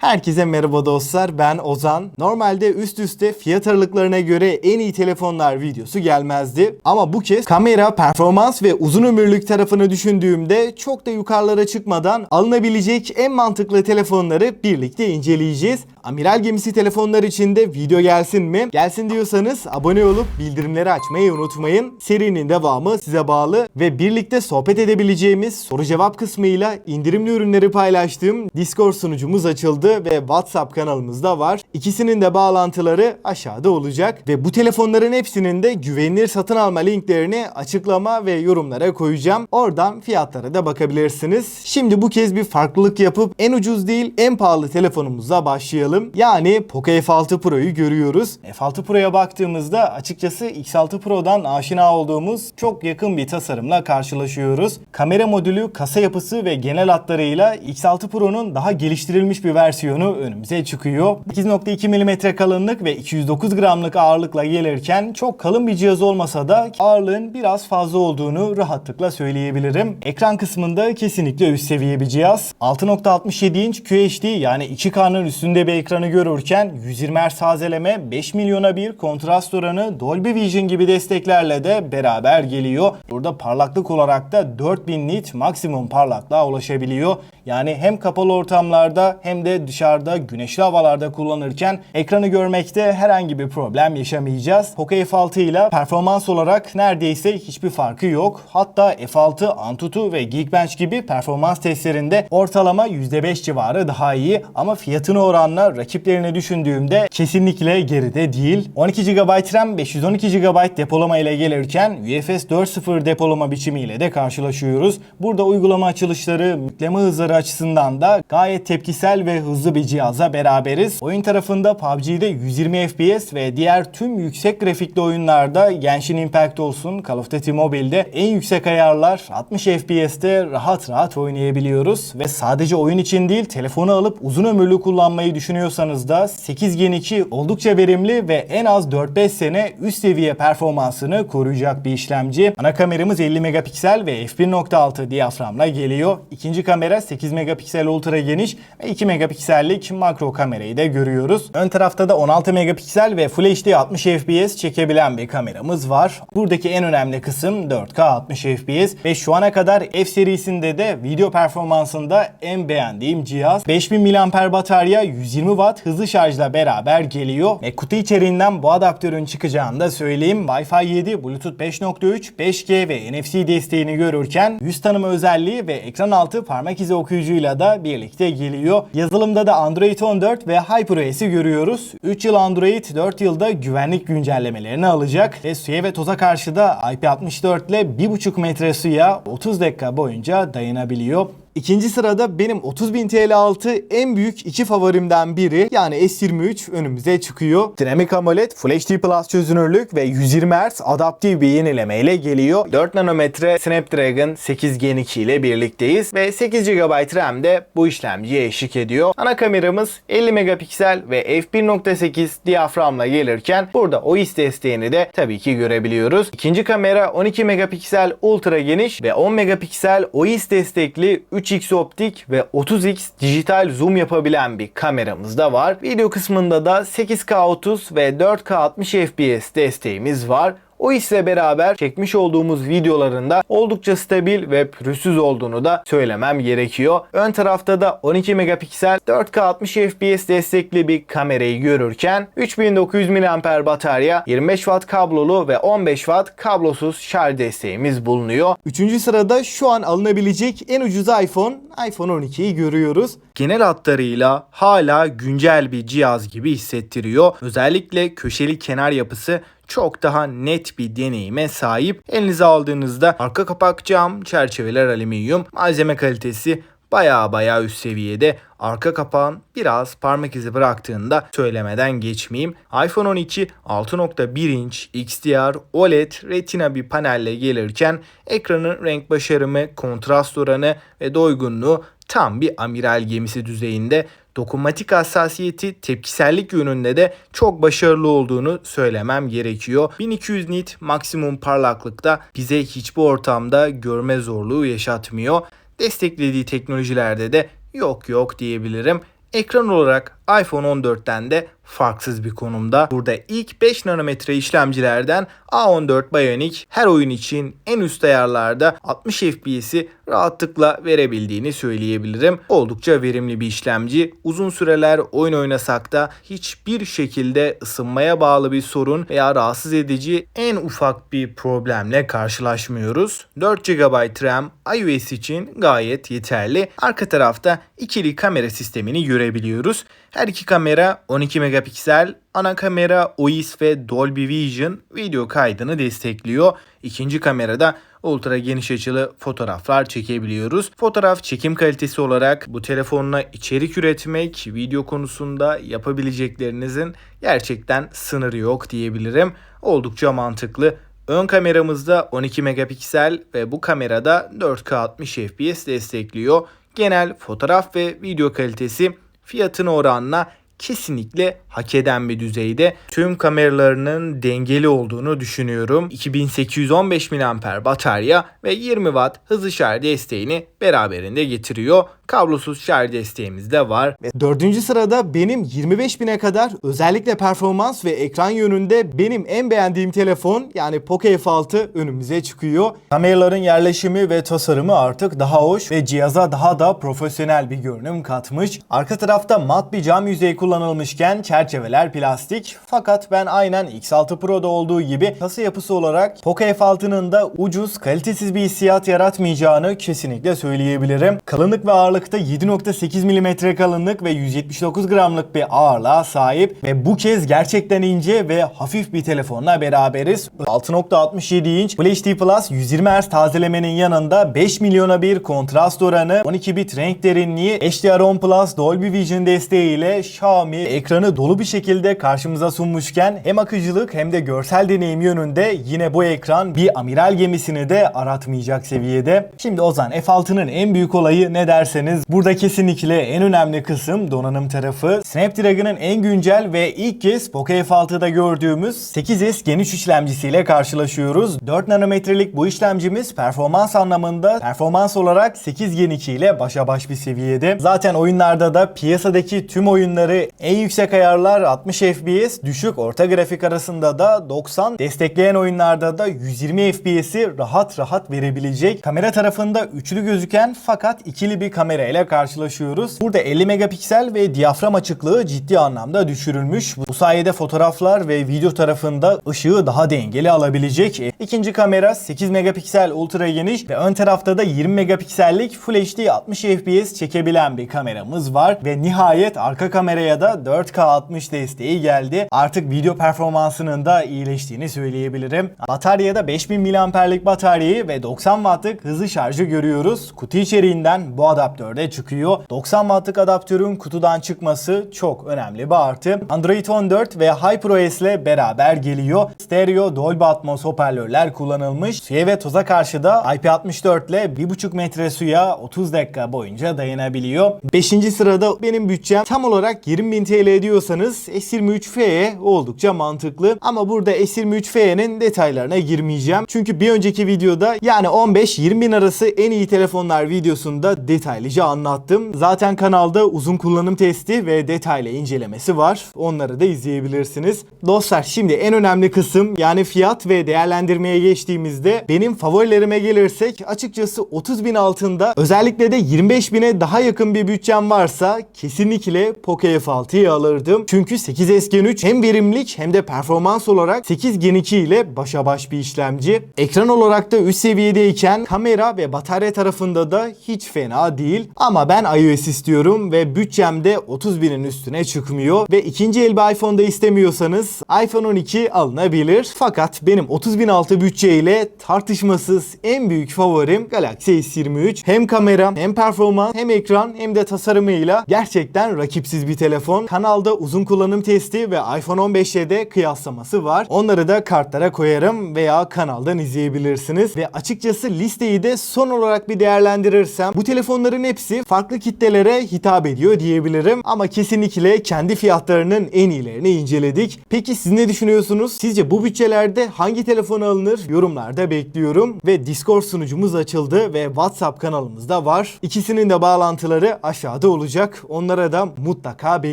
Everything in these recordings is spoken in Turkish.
Herkese merhaba dostlar ben Ozan. Normalde üst üste fiyat aralıklarına göre en iyi telefonlar videosu gelmezdi. Ama bu kez kamera, performans ve uzun ömürlük tarafını düşündüğümde çok da yukarılara çıkmadan alınabilecek en mantıklı telefonları birlikte inceleyeceğiz. Amiral gemisi telefonlar için de video gelsin mi? Gelsin diyorsanız abone olup bildirimleri açmayı unutmayın. Serinin devamı size bağlı ve birlikte sohbet edebileceğimiz soru cevap kısmıyla indirimli ürünleri paylaştığım Discord sunucumuz açıldı ve WhatsApp kanalımızda var. İkisinin de bağlantıları aşağıda olacak ve bu telefonların hepsinin de güvenilir satın alma linklerini açıklama ve yorumlara koyacağım. Oradan fiyatlara da bakabilirsiniz. Şimdi bu kez bir farklılık yapıp en ucuz değil en pahalı telefonumuzla başlayalım. Yani Poco F6 Pro'yu görüyoruz. F6 Pro'ya baktığımızda açıkçası X6 Pro'dan aşina olduğumuz çok yakın bir tasarımla karşılaşıyoruz. Kamera modülü, kasa yapısı ve genel hatlarıyla X6 Pro'nun daha geliştirilmiş bir versiyonu önümüze çıkıyor. 8.2 mm kalınlık ve 209 gramlık ağırlıkla gelirken çok kalın bir cihaz olmasa da ağırlığın biraz fazla olduğunu rahatlıkla söyleyebilirim. Ekran kısmında kesinlikle üst seviye bir cihaz. 6.67 inç QHD yani 2K'nın üstünde bir ekranı görürken 120 Hz tazeleme, 5 milyona bir kontrast oranı, Dolby Vision gibi desteklerle de beraber geliyor. Burada parlaklık olarak da 4000 nit maksimum parlaklığa ulaşabiliyor. Yani hem kapalı ortamlarda hem de dışarıda güneşli havalarda kullanırken ekranı görmekte herhangi bir problem yaşamayacağız. Poco F6 ile performans olarak neredeyse hiçbir farkı yok. Hatta F6, Antutu ve Geekbench gibi performans testlerinde ortalama %5 civarı daha iyi ama fiyatını oranla rakiplerini düşündüğümde kesinlikle geride değil. 12 GB RAM, 512 GB depolama ile gelirken UFS 4.0 depolama biçimiyle de karşılaşıyoruz. Burada uygulama açılışları, yükleme hızları açısından da gayet tepkisel ve hızlı bir cihaza beraberiz. Oyun tarafında PUBG'de 120 FPS ve diğer tüm yüksek grafikli oyunlarda Genshin Impact olsun, Call of Duty Mobile'de en yüksek ayarlar 60 FPS'te rahat rahat oynayabiliyoruz. Ve sadece oyun için değil telefonu alıp uzun ömürlü kullanmayı düşünüyorsanız da 8 Gen 2 oldukça verimli ve en az 4-5 sene üst seviye performansını koruyacak bir işlemci. Ana kameramız 50 megapiksel ve f1.6 diyaframla geliyor. İkinci kamera 8 megapiksel ultra geniş ve 2 megapiksellik makro kamerayı da görüyoruz. Ön tarafta da 16 megapiksel ve Full HD 60 FPS çekebilen bir kameramız var. Buradaki en önemli kısım 4K 60 FPS ve şu ana kadar F serisinde de video performansında en beğendiğim cihaz. 5000 mAh batarya 120 Watt hızlı şarjla beraber geliyor ve kutu içeriğinden bu adaptörün çıkacağını da söyleyeyim. Wi-Fi 7, Bluetooth 5.3, 5G ve NFC desteğini görürken yüz tanıma özelliği ve ekran altı parmak izi okuyucuyla da birlikte geliyor. Yazılımda da Android 14 ve HyperOS'i görüyoruz. 3 yıl Android, 4 yılda güvenlik güncellemelerini alacak ve suya ve toza karşı da IP64 ile 1,5 metre suya 30 dakika boyunca dayanabiliyor. İkinci sırada benim 30.000 TL altı en büyük iki favorimden biri yani S23 önümüze çıkıyor. Dinamik AMOLED Full HD Plus çözünürlük ve 120 Hz adaptif bir yenileme ile geliyor. 4 nanometre Snapdragon 8 Gen 2 ile birlikteyiz ve 8 GB RAM de bu işlemciye eşlik ediyor. Ana kameramız 50 megapiksel ve f1.8 diyaframla gelirken burada OIS desteğini de tabii ki görebiliyoruz. İkinci kamera 12 megapiksel ultra geniş ve 10 megapiksel OIS destekli 3x optik ve 30x dijital zoom yapabilen bir kameramız da var. Video kısmında da 8K 30 ve 4K 60 FPS desteğimiz var. O hisle beraber çekmiş olduğumuz videolarında oldukça stabil ve pürüzsüz olduğunu da söylemem gerekiyor. Ön tarafta da 12 megapiksel 4K 60 FPS destekli bir kamerayı görürken 3900 mAh batarya, 25 Watt kablolu ve 15 Watt kablosuz şarj desteğimiz bulunuyor. Üçüncü sırada şu an alınabilecek en ucuz iPhone, iPhone 12'yi görüyoruz. Genel hatlarıyla hala güncel bir cihaz gibi hissettiriyor. Özellikle köşeli kenar yapısı çok daha net bir deneyime sahip. Elinize aldığınızda arka kapak cam, çerçeveler alüminyum, malzeme kalitesi baya baya üst seviyede. Arka kapağın biraz parmak izi bıraktığında söylemeden geçmeyeyim. iPhone 12 6.1 inç XDR OLED Retina bir panelle gelirken ekranın renk başarımı, kontrast oranı ve doygunluğu tam bir amiral gemisi düzeyinde dokunmatik hassasiyeti tepkisellik yönünde de çok başarılı olduğunu söylemem gerekiyor. 1200 nit maksimum parlaklıkta bize hiçbir ortamda görme zorluğu yaşatmıyor. Desteklediği teknolojilerde de yok yok diyebilirim. Ekran olarak iPhone 14'ten de farksız bir konumda. Burada ilk 5 nanometre işlemcilerden A14 Bionic her oyun için en üst ayarlarda 60 FPS'i rahatlıkla verebildiğini söyleyebilirim. Oldukça verimli bir işlemci. Uzun süreler oyun oynasak da hiçbir şekilde ısınmaya bağlı bir sorun veya rahatsız edici en ufak bir problemle karşılaşmıyoruz. 4 GB RAM iOS için gayet yeterli. Arka tarafta ikili kamera sistemini görebiliyoruz. Her iki kamera 12 megapiksel, ana kamera OIS ve Dolby Vision video kaydını destekliyor. İkinci kamerada ultra geniş açılı fotoğraflar çekebiliyoruz. Fotoğraf çekim kalitesi olarak bu telefonla içerik üretmek, video konusunda yapabileceklerinizin gerçekten sınırı yok diyebilirim. Oldukça mantıklı. Ön kameramızda 12 megapiksel ve bu kamerada 4K 60 FPS destekliyor. Genel fotoğraf ve video kalitesi fiyatına oranla kesinlikle hak eden bir düzeyde. Tüm kameralarının dengeli olduğunu düşünüyorum. 2815 mAh batarya ve 20 Watt hızlı şarj desteğini beraberinde getiriyor. Kablosuz şarj desteğimiz de var. Ve dördüncü sırada benim 25.000'e kadar özellikle performans ve ekran yönünde benim en beğendiğim telefon yani Poco F6 önümüze çıkıyor. Kameraların yerleşimi ve tasarımı artık daha hoş ve cihaza daha da profesyonel bir görünüm katmış. Arka tarafta mat bir cam yüzeyi kullanılmışken çerçeveler plastik. Fakat ben aynen X6 Pro'da olduğu gibi kasa yapısı olarak Poco F6'nın da ucuz, kalitesiz bir hissiyat yaratmayacağını kesinlikle söyleyebilirim. Kalınlık ve ağırlıkta 7.8 mm kalınlık ve 179 gramlık bir ağırlığa sahip ve bu kez gerçekten ince ve hafif bir telefonla beraberiz. 6.67 inç Full HD Plus 120 Hz tazelemenin yanında 5 milyona bir kontrast oranı, 12 bit renk derinliği, HDR10 Plus Dolby Vision desteğiyle Xiaomi ekranı dolu bir şekilde karşımıza sunmuşken hem akıcılık hem de görsel deneyim yönünde yine bu ekran bir amiral gemisini de aratmayacak seviyede. Şimdi Ozan F6'nın en büyük olayı ne derseniz burada kesinlikle en önemli kısım donanım tarafı. Snapdragon'ın en güncel ve ilk kez Poco F6'da gördüğümüz 8S Gen 3 işlemcisiyle karşılaşıyoruz. 4 nanometrelik bu işlemcimiz performans anlamında performans olarak 8 Gen 2 ile başa baş bir seviyede. Zaten oyunlarda da piyasadaki tüm oyunları en yüksek ayarlar 60 FPS, düşük orta grafik arasında da 90, destekleyen oyunlarda da 120 FPS'i rahat rahat verebilecek. Kamera tarafında üçlü gözüken fakat ikili bir kamera ile karşılaşıyoruz. Burada 50 megapiksel ve diyafram açıklığı ciddi anlamda düşürülmüş. Bu sayede fotoğraflar ve video tarafında ışığı daha dengeli alabilecek. İkinci kamera 8 megapiksel ultra geniş ve ön tarafta da 20 megapiksellik Full HD 60 FPS çekebilen bir kameramız var ve nihayet arka kameraya da 4K 60 desteği geldi. Artık video performansının da iyileştiğini söyleyebilirim. Bataryada 5000 mAh'lik bataryayı ve 90 Watt'lık hızlı şarjı görüyoruz. Kutu içeriğinden bu adaptörde çıkıyor. 90 Watt'lık adaptörün kutudan çıkması çok önemli bir artı. Android 14 ve HyperOS ile beraber geliyor. Stereo Dolby Atmos hoparlörler kullanılmış. Suya ve toza karşı da IP64 ile 1,5 metre suya 30 dakika boyunca dayanabiliyor. 5. sırada benim bütçem tam olarak 20.000 TL diyorsanız S23F'ye oldukça mantıklı. Ama burada S23F'nin detaylarına girmeyeceğim. Çünkü bir önceki videoda yani 15-20 bin arası en iyi telefonlar videosunda detaylıca anlattım. Zaten kanalda uzun kullanım testi ve detaylı incelemesi var. Onları da izleyebilirsiniz. Dostlar şimdi en önemli kısım yani fiyat ve değerlendirmeye geçtiğimizde benim favorilerime gelirsek açıkçası 30 bin altında özellikle de 25 bine daha yakın bir bütçem varsa kesinlikle Poco F6'yı alırdım. Çünkü 8S Gen 3 hem verimlilik hem de performans olarak 8 Gen 2 ile başa baş bir işlemci. Ekran olarak da üst seviyedeyken kamera ve batarya tarafında da hiç fena değil. Ama ben iOS istiyorum ve bütçemde 30 binin üstüne çıkmıyor. Ve ikinci el bir iPhone'da istemiyorsanız iPhone 12 alınabilir. Fakat benim 30 bin altı bütçeyle tartışmasız en büyük favorim Galaxy S23. Hem kamera hem performans hem ekran hem de tasarımıyla gerçekten rakipsiz bir telefon telefon. Kanalda uzun kullanım testi ve iPhone 15'e de kıyaslaması var. Onları da kartlara koyarım veya kanaldan izleyebilirsiniz. Ve açıkçası listeyi de son olarak bir değerlendirirsem bu telefonların hepsi farklı kitlelere hitap ediyor diyebilirim. Ama kesinlikle kendi fiyatlarının en iyilerini inceledik. Peki siz ne düşünüyorsunuz? Sizce bu bütçelerde hangi telefon alınır? Yorumlarda bekliyorum. Ve Discord sunucumuz açıldı ve WhatsApp kanalımız da var. İkisinin de bağlantıları aşağıda olacak. Onlara da mutlaka bekliyorum.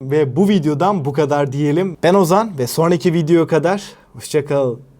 Ve bu videodan bu kadar diyelim. Ben Ozan ve sonraki video kadar hoşçakalın.